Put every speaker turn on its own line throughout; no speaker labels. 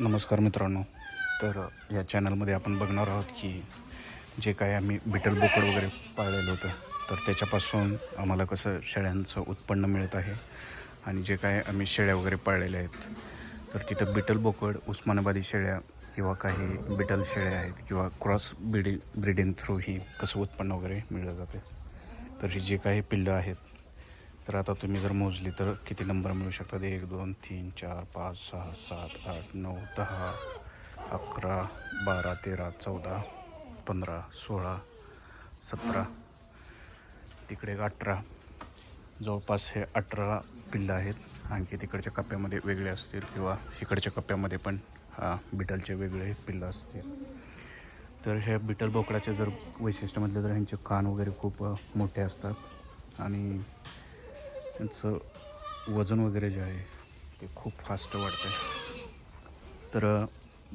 नमस्कार मित्रांनो. तर या चॅनलमध्ये आपण बघणार आहोत की जे काय आम्ही बिटल बोकड वगैरे पाळलेलं होतं तर त्याच्यापासून आम्हाला कसं शेळ्यांचं उत्पन्न मिळत आहे आणि जे काय आम्ही शेळ्या वगैरे पाळलेल्या आहेत तर तिथं बिटल बोकड उस्मानाबादी शेळ्या किंवा काही बिटल शेळ्या आहेत किंवा क्रॉस ब्रिडिंग ब्रिडिंग थ्रू ही कसं उत्पन्न वगैरे मिळलं जाते. तर ही जे काही पिल्लं आहेत तर आता तुम्ही जर मोजली तर किती नंबर मिळू शकतात? एक दोन तीन चार पाच सहा सात आठ नऊ दहा अकरा बारा तेरा चौदा पंधरा सोळा सतरा तिकडे एक अठरा. जवळपास हे अठरा पिल्लं आहेत. आणखी तिकडच्या कप्प्यामध्ये वेगळे असतील किंवा इकडच्या कप्प्यामध्ये पण हा, बिटलचे वेगळे पिल्लं असतील. तर ह्या बिटल बोकडाचे जर वैशिष्ट्य म्हटलं तर ह्यांचे कान वगैरे खूप मोठे असतात. आणि त्यांचं वजन वगैरे जे आहे ते खूप फास्ट वाढतं तर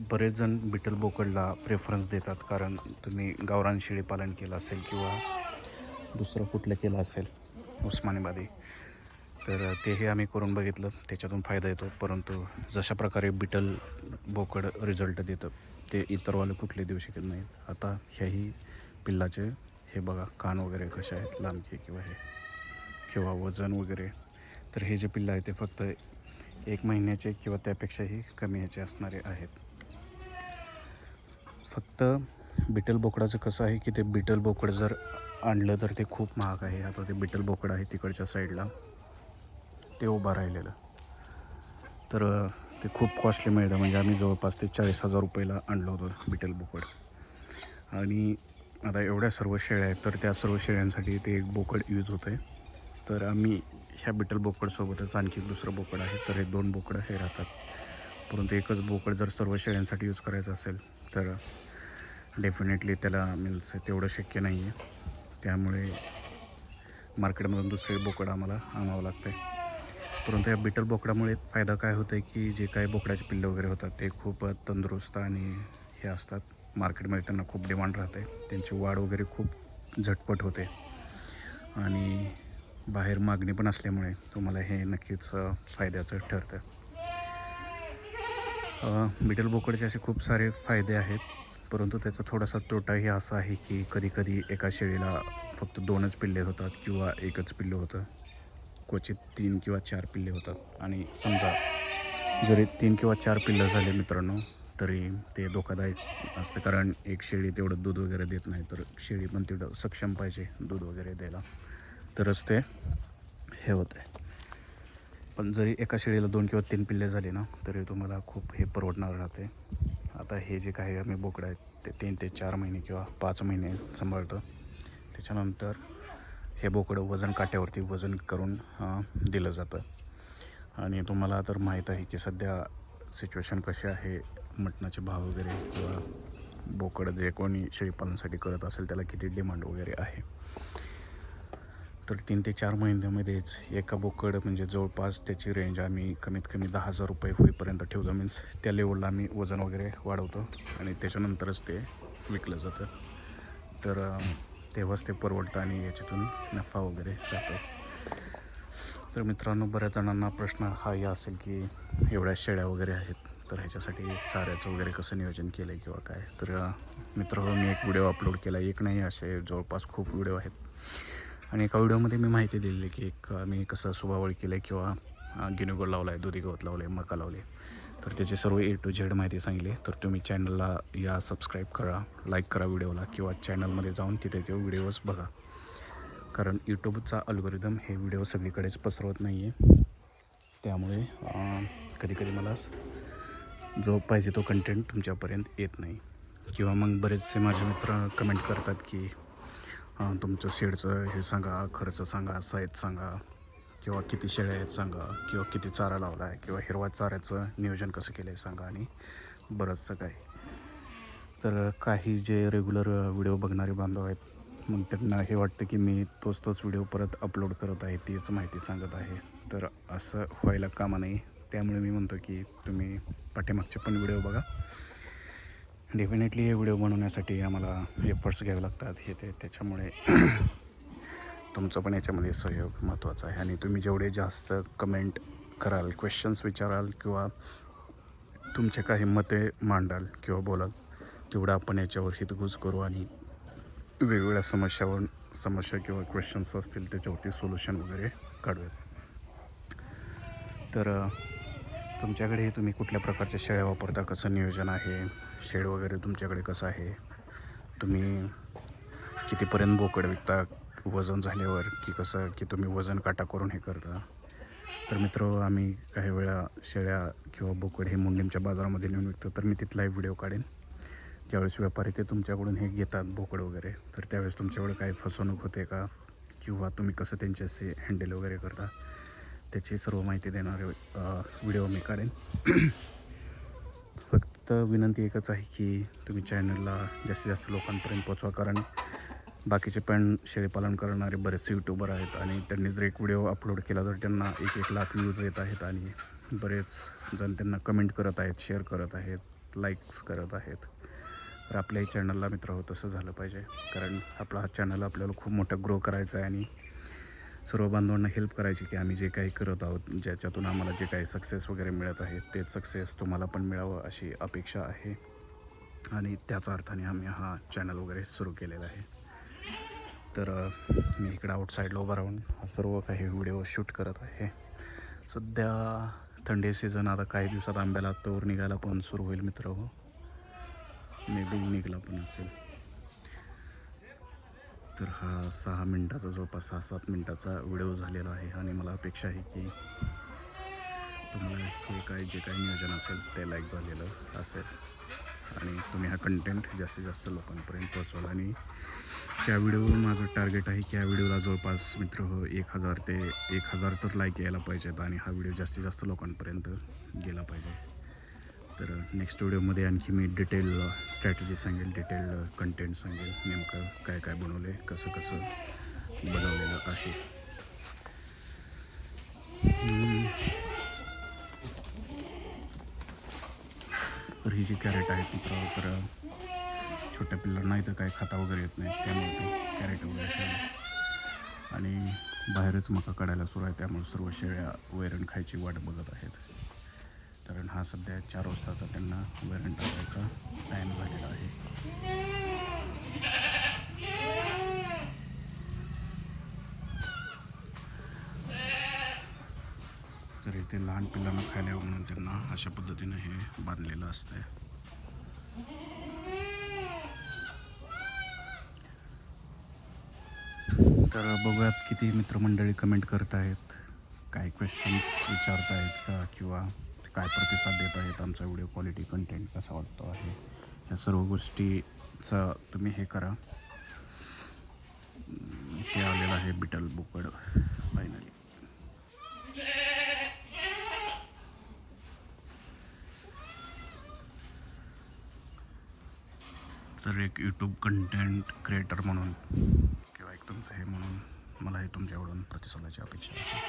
बरेच जण बिटल बोकडला प्रेफरन्स देतात कारण तुम्ही गावरान शेळी पालन केलं असेल किंवा दुसरं कुठलं केलं असेल उस्मानाबादी. तर तेही आम्ही करून बघितलं त्याच्यातून फायदा येतो. परंतु जशा प्रकारे बिटल बोकड रिझल्ट देतं ते इतरवाले कुठले देऊ शकत नाहीत. आता ह्याही पिल्लाचे हे बघा कान वगैरे कसे आहेत लांबचे किंवा हे. किंवा वजन वगैरे तर हे जे पिल्लं आहे ते फक्त एक महिन्याचे किंवा त्यापेक्षाही कमी ह्याचे असणारे आहेत. फक्त बिटल बोकडाचं कसं आहे की ते बिटल बोकड जर आणलं तर ते खूप महाग आहे. आता ते बिटल बोकड आहे तिकडच्या साईडला. ते उभं राहिलेलं. तर ते खूप कॉस्टली मिळतं म्हणजे आम्ही जवळपास ते चाळीस हजार रुपयाला आणलं होतं बिटल बोकड. आणि आता एवढ्या सर्व शेळ्या आहेत तर त्या सर्व शेळ्यांसाठी ते एक बोकड यूज होतं आहे तर आम्ही ह्या बिटल बोकडसोबतच आणखी दुसरं बोकड आहे. तर हे दोन बोकडं हे राहतात. परंतु एकच बोकड जर सर्व शेळ्यांसाठी यूज करायचं असेल तर डेफिनेटली त्याला मीन्स तेवढं शक्य नाही आहे त्यामुळे मार्केटमधून दुसरे बोकड आम्हाला आणावं लागतं आहे परंतु या बिटल बोकडामुळे फायदा काय होतं आहे की जे काही बोकडाचे पिल्लं वगैरे होतात ते खूप तंदुरुस्त आणि हे असतात. मार्केटमध्ये त्यांना खूप डिमांड राहते त्यांची वाढ वगैरे खूप झटपट होते. आणि बाहेर मागणी पण असल्यामुळे तुम्हाला हे नक्कीच फायद्याचं ठरतं. मिडल बोकडचे असे खूप सारे फायदे आहेत परंतु त्याचा थोडासा तोटाही असा आहे की कधीकधी एका शेळीला फक्त दोनच पिल्ले होतात किंवा एकच पिल्लं होतं. क्वचित तीन किंवा चार पिल्ले होतात. आणि समजा जरी तीन किंवा चार पिल्लं झाले मित्रांनो तरी ते धोकादायक असतं. कारण एक शेळी तेवढं दूध वगैरे देत नाही तर शेळी पण तेवढं सक्षम पाहिजे दूध वगैरे द्यायला. तरच ते हे होतं. आहे पण जरी एका शेळीला दोन किंवा तीन पिल्ले झाली ना तरी तुम्हाला खूप हे परवडणार राहते. आता हे जे काही आम्ही बोकडं आहेत ते तीन ते चार महिने किंवा पाच महिने सांभाळतं. त्याच्यानंतर हे बोकडं वजन काट्यावरती वजन करून दिलं जातं. आणि तुम्हाला तर माहीत आहे की सध्या सिच्युएशन कशी आहे मटणाचे भाव वगैरे किंवा बोकडं जे कोणी शेळीपालनासाठी करत असेल त्याला किती डिमांड वगैरे आहे. तर तीन ते चार महिन्यामध्येच एका बोकड म्हणजे जवळपास त्याची रेंज आम्ही कमीत कमी दहा हजार रुपये होईपर्यंत ठेवतो. मीन्स त्या लेवलला आम्ही वजन वगैरे वाढवतो आणि त्याच्यानंतरच ते विकलं जातं. तर तेव्हाच ते परवडतं आणि याच्यातून नफा वगैरे जातो. तर मित्रांनो बऱ्याच जणांना प्रश्न हा या असेल की एवढ्या शेळ्या वगैरे आहेत तर ह्याच्यासाठी चाऱ्याचं वगैरे कसं नियोजन केलं आहे किंवा काय? तर मित्र मी एक व्हिडिओ अपलोड केला. एक नाही असे जवळपास खूप व्हिडिओ आहेत. आणि एका व्हिडिओमध्ये मी माहिती दिलेली की एक मी कसं सुभावळ केलं आहे किंवा गिनुगोड लावला आहे दुधी गवत लावलं आहे मका लावले तर त्याची सर्व ए टू झेड माहिती सांगली तर तुम्ही चॅनलला या सबस्क्राईब करा लाईक करा व्हिडिओला किंवा चॅनलमध्ये जाऊन तिथे ते व्हिडिओज बघा. कारण यूट्यूबचा अल्गोरिदम हे व्हिडिओ सगळीकडेच पसरवत नाही आहे त्यामुळे कधीकधी मला जो पाहिजे तो कंटेंट तुमच्यापर्यंत येत नाही. किंवा मग बरेचसे माझे मित्र कमेंट करतात की तुमचं शेडचं हे सांगा खर्च सांगा साईज सांगा किंवा किती शेळ्या आहेत सांगा किंवा किती चारा लावला आहे किंवा हिरवा चाऱ्याचं नियोजन कसं केलं आहे सांगा आणि बरंचसं काय तर काही जे रेग्युलर व्हिडिओ बघणारे बांधव आहेत मग त्यांना हे वाटतं की मी तोच तोच व्हिडिओ परत अपलोड करत आहे तीच माहिती सांगत आहे. तर असं व्हायला कामा नाही त्यामुळे मी म्हणतो की तुम्ही पाठीमागचे पण व्हिडिओ बघा. डेफिनेटली हे व्हिडिओ बनवण्यासाठी आम्हाला एफर्ट्स घ्यावे लागतात. हे ते त्याच्यामुळे तुमचं पण याच्यामध्ये सहयोग महत्त्वाचा आहे. आणि तुम्ही जेवढे जास्त कमेंट कराल क्वेश्चन्स विचाराल किंवा तुमचे काही मते मांडाल किंवा बोलाल तेवढं आपण याच्यावर हितगुज करू आणि वेगवेगळ्या समस्यावर समस्या किंवा क्वेश्चन्स असतील त्याच्यावरती सोल्युशन वगैरे काढूयात. तर तुमच्याकडे तुम्ही कुठल्या प्रकारच्या शेळ्या वापरता? कसं नियोजन आहे? शेड वगैरे तुमच्याकडे कसं आहे? तुम्ही कितीपर्यंत बोकड विकता? वजन झाल्यावर की कसं की तुम्ही वजन काटा करून हे करता? तर मित्र आम्ही काही वेळा शेळ्या किंवा बोकड हे मुंडीमच्या बाजारामध्ये नेऊन विकतो तर मी तिथलाही व्हिडिओ काढेन. ज्यावेळेस व्यापारी ते तुमच्याकडून हे घेतात बोकड वगैरे तर त्यावेळेस तुमच्याकडे काही फसवणूक होते का? किंवा तुम्ही कसं त्यांच्याशी हँडल वगैरे करता? त्याची सर्व माहिती देणारे व्हिडिओ मी काढेन. फक्त विनंती एकच आहे की तुम्ही चॅनलला जास्तीत जास्त लोकांपर्यंत पोचवा कारण बाकीचे पण शेळीपालन करणारे बरेचसे यूट्यूबर आहेत आणि त्यांनी जर एक व्हिडिओ अपलोड केला तर त्यांना एक एक लाख व्ह्यूज येत आहेत आणि बरेच जण त्यांना कमेंट करत आहेत शेअर करत आहेत लाईक्स करत आहेत. तर आपल्याही चॅनलला मित्र हो तसं झालं पाहिजे. कारण आपला हा चॅनल आपल्याला खूप मोठं ग्रो करायचा आहे आणि सर्व बांधवांना हेल्प करायची की आम्ही जे काही करत आहोत ज्याच्यातून आम्हाला जे काही सक्सेस वगैरे मिळत आहे तेच सक्सेस तुम्हाला पण मिळावं अशी अपेक्षा आहे. आणि त्याच अर्थाने आम्ही हा चॅनल वगैरे सुरू केलेला आहे. तर मी इकडं आउटसाईडला उभा राहून हा सर्व काही व्हिडिओ शूट करत आहे. सध्या थंडी सीझन आता काही दिवसात आंब्याला तोर निघायला पण सुरू होईल मित्र हो. मे बी निघाला पण असेल. तर हा सहा मिनटाचा जवळपास सहा सात मिनटाचा व्हिडिओ झालेला आहे आणि मला अपेक्षा आहे की तुम्हाला हे काय जे काही नियोजन असेल ते लाईक झालेलं असेल. आणि तुम्ही हा कंटेंट जास्तीत जास्त लोकांपर्यंत पोहोचवाल. आणि त्या व्हिडिओवर माझं टार्गेट आहे की या व्हिडिओला जवळपास मित्र हो एक हजार ते एक हजार तर लाईक यायला पाहिजेत आणि हा व्हिडिओ जास्तीत जास्त लोकांपर्यंत गेला पाहिजे. तर नेक्स्ट व्हिडिओमध्ये आणखी मी डिटेल स्ट्रॅटेजी सांगेल डिटेल कंटेंट सांगेल. नेमकं काय काय बनवले कसं कसं बनवलेलं आहे. तर ही जी कॅरेट आहेत मित्र तर छोट्या पिल्लांना इथं काय खाता वगैरे येत नाही त्यामुळे ते कॅरेट वगैरे आणि बाहेरच मका काढायला सुरू आहे त्यामुळे सर्व शेळ्या वैरण खायची वाट बघत आहेत. कारण हा सध्या चार वाजताचा त्यांना वैरण टाकायचा टाईम झालेला आहे. तर इथे लहान पिल्लांना खायला यावं म्हणून त्यांना अशा पद्धतीनं हे बांधलेलं असतंय. तर बघूयात किती मित्रमंडळी कमेंट करत आहेत काय क्वेश्चन्स विचारत आहेत का किंवा काय प्रतिसाद देत आहेत आमचा व्हिडिओ क्वालिटी कंटेंट कसा वाटतो आहे ह्या सर्व गोष्टीचं तुम्ही हे करा. हे आलेलं आहे बिटल बुकड फायनली तर एक यूट्यूब कंटेंट क्रिएटर म्हणून किंवा एक तुमचं हे म्हणून मला हे तुमच्याकडून प्रतिसादाची अपेक्षा आहे.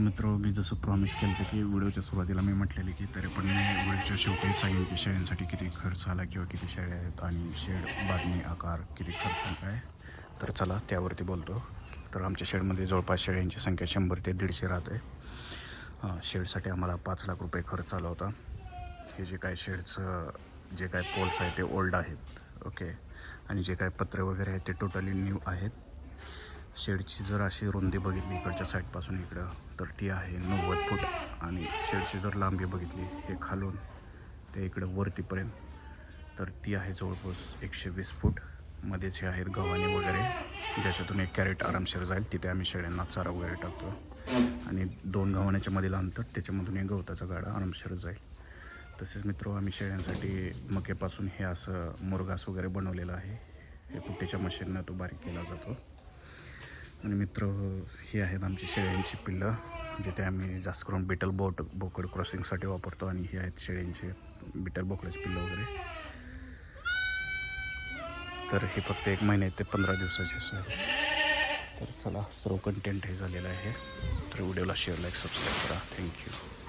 मित्र मी जसं प्रॉमिस केलं होतं की व्हिडिओच्या सुरुवातीला मी म्हटलेले की तरी पण मी व्हिडिओच्या शेवटी सांगेन की शेळ्यांसाठी किती खर्च आला किंवा किती शेळ्या आहेत आणि शेड बांधणी आकार किती खर्च काय तर चला त्यावरती बोलतो. तर आमच्या शेडमध्ये जवळपास शेळ्यांची संख्या शंभर ते दीडशे राहते शेडसाठी आम्हाला पाच लाख रुपये खर्च आला होता. हे जे काय शेडचं जे काय पोल्स आहेत ते ओल्ड आहेत. ओके? आणि जे काय पत्रे वगैरे आहेत ते टोटली न्यू आहेत. शेडची जर अशी रुंदी बघितली इकडच्या साईडपासून इकडं तर ती आहे नव्वद फूट. आणि शेडची जर लांबी बघितली हे खालून ते इकडं वरतीपर्यंत तर ती आहे जवळपास एकशे वीस फूट. मध्येच हे आहेत गव्हाणे वगैरे ज्याच्यातून एक कॅरेट आरामशीर जाईल. तिथे आम्ही शेळ्यांना चारा वगैरे टाकतो. आणि दोन गव्हाण्याच्या मधील अंतर त्याच्यामधून एक गवताचा गाडा आरामशीर जाईल. तसेच मित्र आम्ही शेळ्यांसाठी मकेपासून हे असं मुरघास वगैरे बनवलेलं आहे. हे कुट्टीच्या मशीननं तो बारीक केला जातो. आणि मित्र ही आहेत आमची शेळ्यांची पिल्लं जिथे आम्ही जास्त करून बिटल बोट बोकड क्रॉसिंगसाठी वापरतो आणि ही आहेत शेळ्यांचे बिटल बोकडाची पिल्लं वगैरे. तर हे फक्त एक महिने ते पंधरा दिवसाचे सर. तर चला सर्व कंटेंट हे झालेलं आहे. तर व्हिडिओला शेअर लाईक सबस्क्राईब करा. Thank you